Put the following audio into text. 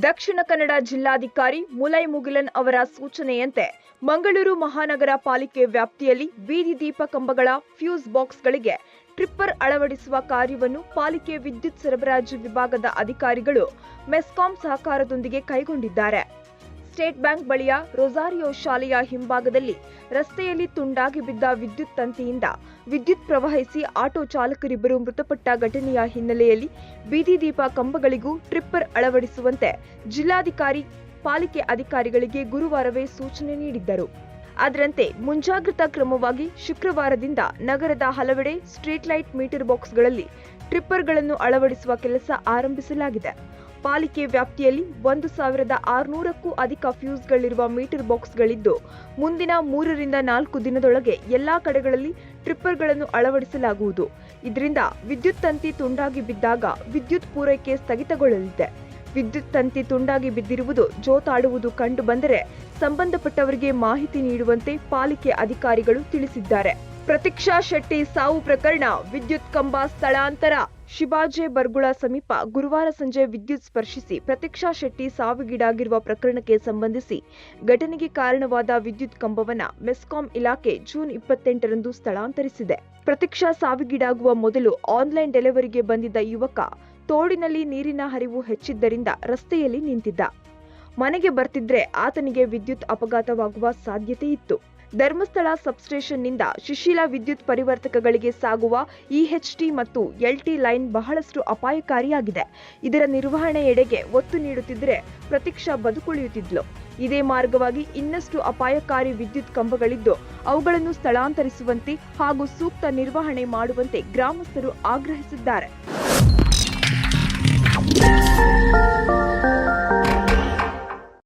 ದಕ್ಷಿಣ ಕನ್ನಡ ಜಿಲ್ಲಾಧಿಕಾರಿ ಮುಲೈ ಮುಗಿಲನ್ ಅವರ ಸೂಚನೆಯಂತೆ ಮಂಗಳೂರು ಮಹಾನಗರ ಪಾಲಿಕೆ ವ್ಯಾಪ್ತಿಯಲ್ಲಿ ಬೀದಿ ದೀಪ ಕಂಬಗಳ ಫ್ಯೂಸ್ ಬಾಕ್ಸ್ಗಳಿಗೆ ಟ್ರಿಪ್ಪರ್ ಅಳವಡಿಸುವ ಕಾರ್ಯವನ್ನು ಪಾಲಿಕೆ ವಿದ್ಯುತ್ ಸರಬರಾಜು ವಿಭಾಗದ ಅಧಿಕಾರಿಗಳು ಮೆಸ್ಕಾಂ ಸಹಕಾರದೊಂದಿಗೆ ಕೈಗೊಂಡಿದ್ದಾರೆ. ಸ್ಟೇಟ್ ಬ್ಯಾಂಕ್ ಬಳಿಯ ರೊಸಾರಿಯೋ ಶಾಲೆಯ ಹಿಂಭಾಗದಲ್ಲಿ ರಸ್ತೆಯಲ್ಲಿ ತುಂಡಾಗಿ ಬಿದ್ದ ವಿದ್ಯುತ್ ತಂತಿಯಿಂದ ವಿದ್ಯುತ್ ಪ್ರವಹಿಸಿ ಆಟೋ ಚಾಲಕರಿಬ್ಬರು ಮೃತಪಟ್ಟ ಘಟನೆಯ ಹಿನ್ನೆಲೆಯಲ್ಲಿ ಬೀದಿ ದೀಪ ಕಂಬಗಳಿಗೂ ಟ್ರಿಪ್ಪರ್ ಅಳವಡಿಸುವಂತೆ ಜಿಲ್ಲಾಧಿಕಾರಿ, ಪಾಲಿಕೆ ಅಧಿಕಾರಿಗಳಿಗೆ ಗುರುವಾರವೇ ಸೂಚನೆ ನೀಡಿದ್ದರು. ಅದರಂತೆ ಮುಂಜಾಗ್ರತಾ ಕ್ರಮವಾಗಿ ಶುಕ್ರವಾರದಿಂದ ನಗರದ ಹಲವೆಡೆ ಸ್ಟ್ರೀಟ್ ಲೈಟ್ ಮೀಟರ್ ಬಾಕ್ಸ್ಗಳಲ್ಲಿ ಟ್ರಿಪ್ಪರ್ಗಳನ್ನು ಅಳವಡಿಸುವ ಕೆಲಸ ಆರಂಭಿಸಲಾಗಿದೆ. ಪಾಲಿಕೆ ವ್ಯಾಪ್ತಿಯಲ್ಲಿ ಒಂದು ಸಾವಿರದ ಆರುನೂರಕ್ಕೂ ಅಧಿಕ ಫ್ಯೂಸ್ಗಳಿರುವ ಮೀಟರ್ ಬಾಕ್ಸ್ಗಳಿದ್ದು, ಮುಂದಿನ ಮೂರರಿಂದ ನಾಲ್ಕು ದಿನದೊಳಗೆ ಎಲ್ಲಾ ಕಡೆಗಳಲ್ಲಿ ಟ್ರಿಪ್ಪರ್ಗಳನ್ನು ಅಳವಡಿಸಲಾಗುವುದು. ಇದರಿಂದ ವಿದ್ಯುತ್ ತಂತಿ ತುಂಡಾಗಿ ಬಿದ್ದಾಗ ವಿದ್ಯುತ್ ಪೂರೈಕೆ ಸ್ಥಗಿತಗೊಳ್ಳಲಿದೆ. ವಿದ್ಯುತ್ ತಂತಿ ತುಂಡಾಗಿ ಬಿದ್ದಿರುವುದು ಜೋತಾಡುವುದು ಕಂಡು ಬಂದರೆ ಸಂಬಂಧಪಟ್ಟವರಿಗೆ ಮಾಹಿತಿ ನೀಡುವಂತೆ ಪಾಲಿಕೆ ಅಧಿಕಾರಿಗಳು ತಿಳಿಸಿದ್ದಾರೆ. ಪ್ರತೀಕ್ಷಾ ಶೆಟ್ಟಿ ಸಾವು ಪ್ರಕರಣ, ವಿದ್ಯುತ್ ಕಂಬ ಸ್ಥಳಾಂತರ ಶಿವಾಜೆ ಬರ್ಗುಳ ಸಮೀಪ ಗುರುವಾರ ಸಂಜೆ ವಿದ್ಯುತ್ ಸ್ಪರ್ಶಿಸಿ ಪ್ರತೀಕ್ಷಾ ಶೆಟ್ಟಿ ಸಾವಿಗೀಡಾಗಿರುವ ಪ್ರಕರಣಕ್ಕೆ ಸಂಬಂಧಿಸಿ ಘಟನೆಗೆ ಕಾರಣವಾದ ವಿದ್ಯುತ್ ಕಂಬವನ್ನು ಮೆಸ್ಕಾಂ ಇಲಾಖೆ ಜೂನ್ ಇಪ್ಪತ್ತೆಂಟರಂದು ಸ್ಥಳಾಂತರಿಸಿದೆ. ಪ್ರತೀಕ್ಷಾ ಸಾವಿಗೀಡಾಗುವ ಮೊದಲು ಆನ್ಲೈನ್ ಡೆಲಿವರಿಗೆ ಬಂದಿದ್ದ ಯುವಕ ತೋಡಿನಲ್ಲಿ ನೀರಿನ ಹರಿವು ಹೆಚ್ಚಿದ್ದರಿಂದ ರಸ್ತೆಯಲ್ಲಿ ನಿಂತಿದ್ದ. ಮನೆಗೆ ಬರ್ತಿದ್ರೆ ಆತನಿಗೆ ವಿದ್ಯುತ್ ಅಪಘಾತವಾಗುವ ಸಾಧ್ಯತೆ ಇತ್ತು. ಧರ್ಮಸ್ಥಳ ಸಬ್ಸ್ಟೇಷನ್ನಿಂದ ಶಿಶಿಲ ವಿದ್ಯುತ್ ಪರಿವರ್ತಕಗಳಿಗೆ ಸಾಗುವ ಇಎಚ್ಟಿ ಮತ್ತು ಎಲ್ಟಿ ಲೈನ್ ಬಹಳಷ್ಟು ಅಪಾಯಕಾರಿಯಾಗಿದೆ. ಇದರ ನಿರ್ವಹಣೆ ಎಡೆಗೆ ಒತ್ತು ನೀಡುತ್ತಿದ್ದರೆ ಪ್ರತೀಕ್ಷಾ ಬದುಕುಳಿಯುತ್ತಿದ್ಲು. ಇದೇ ಮಾರ್ಗವಾಗಿ ಇನ್ನಷ್ಟು ಅಪಾಯಕಾರಿ ವಿದ್ಯುತ್ ಕಂಬಗಳಿದ್ದು, ಅವುಗಳನ್ನು ಸ್ಥಳಾಂತರಿಸುವಂತೆ ಹಾಗೂ ಸೂಕ್ತ ನಿರ್ವಹಣೆ ಮಾಡುವಂತೆ ಗ್ರಾಮಸ್ಥರು ಆಗ್ರಹಿಸಿದ್ದಾರೆ.